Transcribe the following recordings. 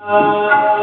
Amen.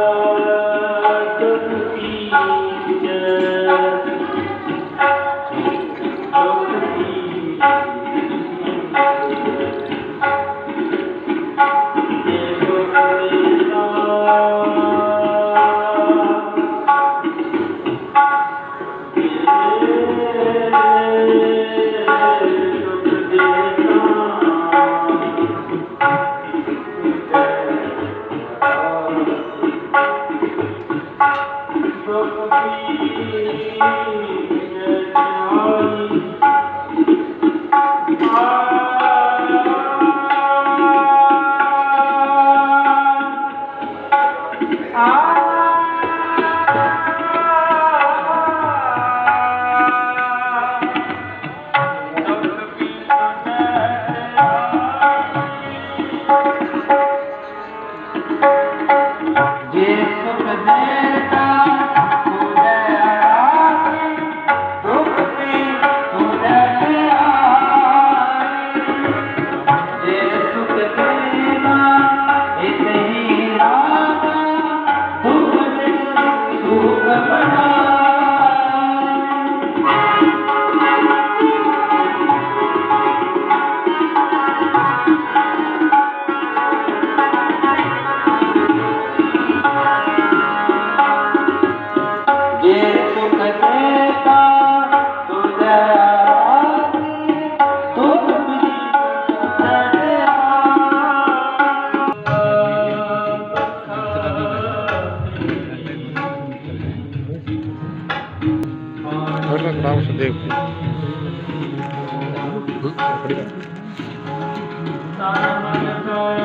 નામ ભાવ Sudev Thank you.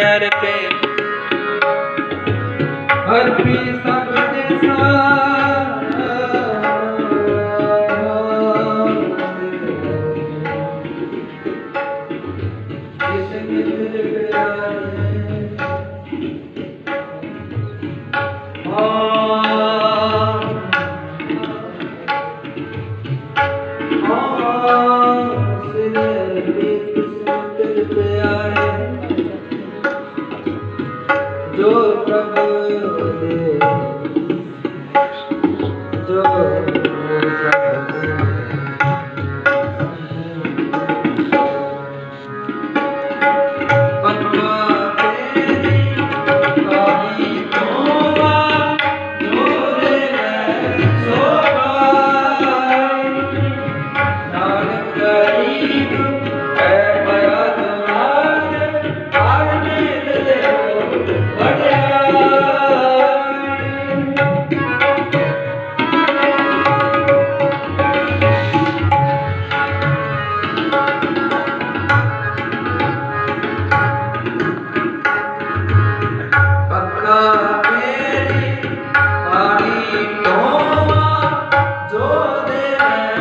ਪੈਰ ਤੇ ਹਰ ਪੀਸ Lord.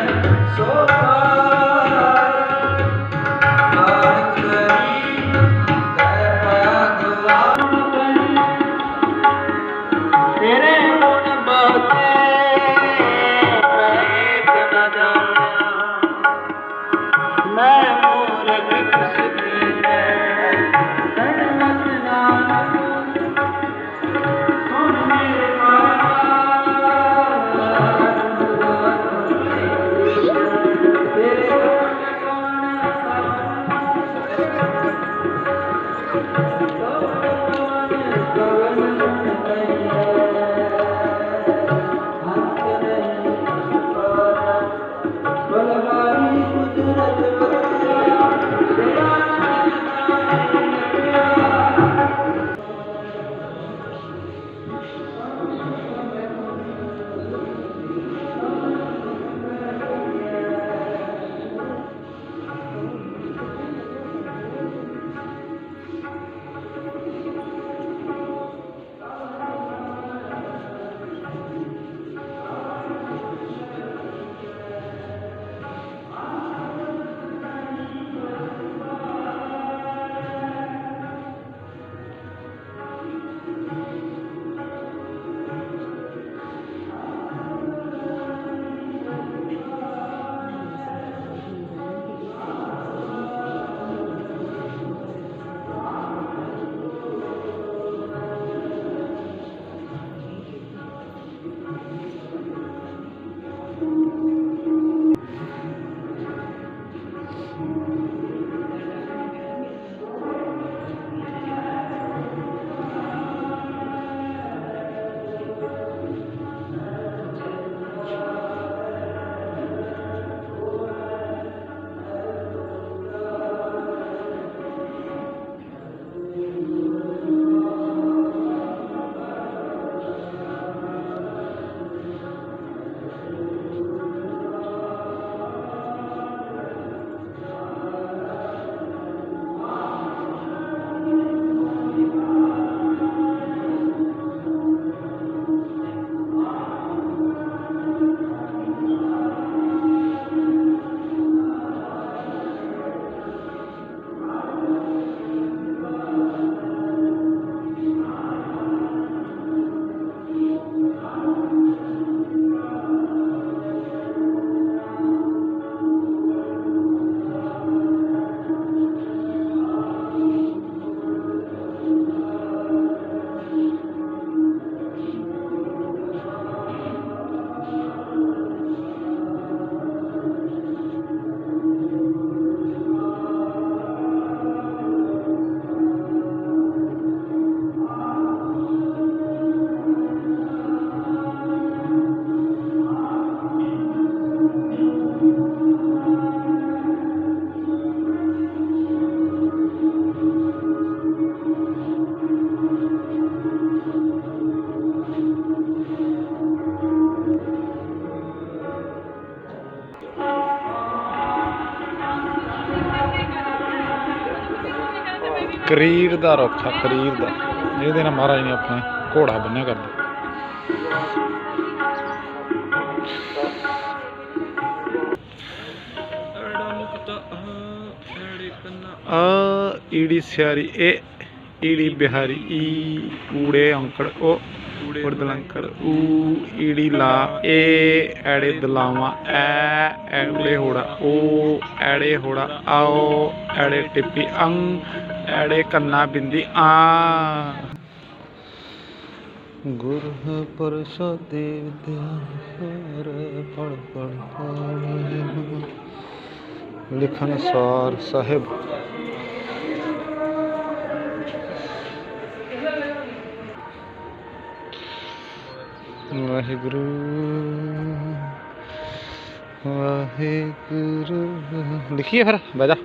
ਕਰੀਰ ਦਾ ਰੁੱਖ ਕਰੀਰ ਦਾ। ਇਹਦੇ ਨਾਲ ਮਹਾਰਾਜ ਨੇ ਆਪਣੇ ਘੋੜਾ ਬੰਨਿਆ ਕਰਦਾ ਅੜਾ ਆ, ਈੜੀ ਸਿਆਰੀ, ਇਹ ਈੜੀ ਬਿਹਾਰੀ, ਈ ਕੂੜੇ ਅੰਕੜ, ਉਹ ਉੜਦਲੰਕੜ ਊ, ਈੜੀ, ਲਾ, ਏ, ਐੜੇ, ਦਲਾਵਾ, ਐ, ਐੜੇ, ਹੋੜਾ, ਓ, ਐੜੇ, ਹੋੜਾ, ਆਓ, ਐੜੇ, ਟਿੱਪੀ, ਅੰਗ, ਐੜੇ, ਕੰਨਾ, ਬਿੰਦੀ, ਆ। ਗੁਰ ਪਰਸ਼ਾਦੇ ਵਿਦਿਆ ਹਰ ਪੜ ਪੜ। ਲਿਖਨ ਸਾਰ ਸਾਹਿਬ। ਵਾਹਿਗੁਰੂ ਵਾਹਿਗੁਰੂ। ਲਿਖੀਏ ਫਿਰ, ਬਹਿ ਜਾ।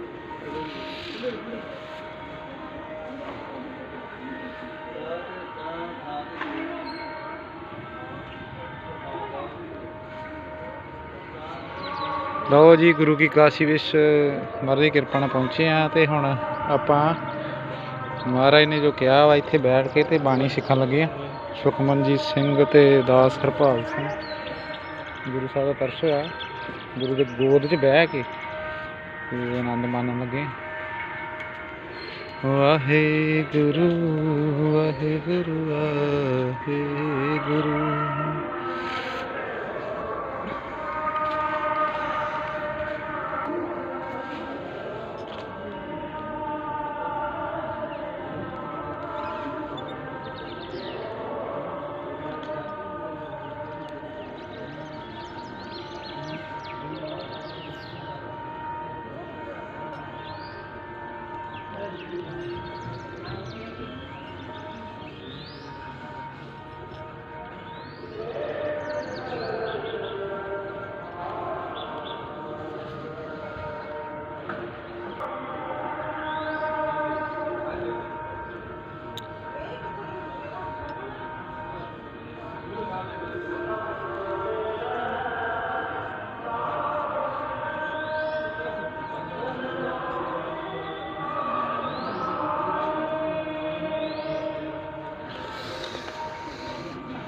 ਲਓ ਜੀ, ਗੁਰੂ ਕੀ ਕਾਸ਼ੀ ਵਿੱਚ ਮਹਾਰਾਜ ਦੀ ਕਿਰਪਾ ਨਾਲ ਪਹੁੰਚੇ ਆ ਤੇ ਹੁਣ ਆਪਾਂ ਮਹਾਰਾਜ ਨੇ ਜੋ ਕਿਹਾ ਵਾ, ਇੱਥੇ ਬੈਠ ਕੇ ਤੇ ਬਾਣੀ ਸਿੱਖਣ ਲੱਗੇ ਆ ਸੁਖਮਨਜੀਤ ਸਿੰਘ ਤੇ ਦਾਸ ਹਰਪਾਲ ਸਿੰਘ। ਗੁਰੂ ਸਾਹਿਬ ਦਾ ਤਰਸ ਹੋਇਆ। ਗੁਰੂ ਦੇ ਗੋਦ 'ਚ ਬਹਿ ਕੇ ਤੇ ਆਨੰਦ ਮਾਣਨ ਲੱਗੇ। ਵਾਹਿਗੁਰੂ ਵਾਹਿਗੁਰੂ ਵਾਹਿਗੁਰੂ।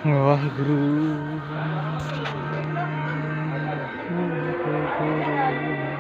ਵਾਹਿਗੁਰੂ। ਵਾਹਿਗੁਰੂ